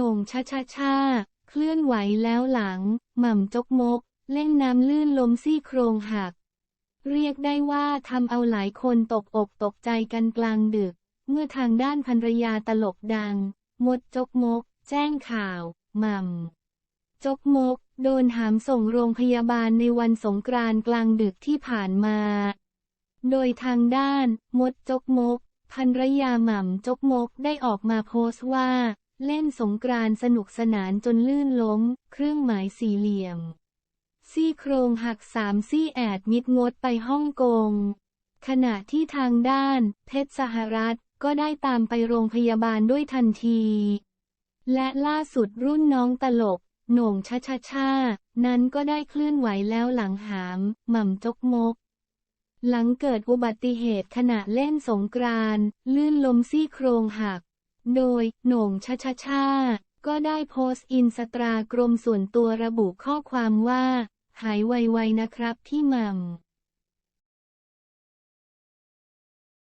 หน่งชะชะชาเคลื่อนไหวแล้วหลัง หม่ำจกมก เล่นน้ำลื่นล้มซี่โครงหัก เรียกได้ว่าทำเอาหลายคนตกอกตกใจกันกลางดึก เมื่อทางด้านภรรยาตลกดัง มดจกมก แจ้งข่าว หม่ำจกมก โดนหามส่งโรงพยาบาลในวันสงกรานต์กลางดึกที่ผ่านมา โดยทางด้าน มดจกมกภรรยาหม่ำจกมกได้ออกมาโพสต์ว่า เล่นสงกรานต์สนุกสนานจนลื่นล้ม เครื่องหมายสี่เหลี่ยม ซี่โครงหักสามซี่แอดมิดงดไปฮ่องกง ขณะที่ทางด้าน เพชรสหรัฐก็ได้ตามไปโรงพยาบาลด้วยทันที และล่าสุดรุ่นน้องตลกโหน่งชะชะชานั้นก็ได้เคลื่อนไหวแล้วหลังหาม หม่ำจกมก หลังเกิดอุบัติเหตุขณะเล่นสงกรานต์ลื่นล้มซี่โครงหัก โดยโหน่งชะชะชาก็ได้โพสต์อินสตรากรมส่วนตัวระบุข้อความว่า หายไวๆนะครับพี่มัม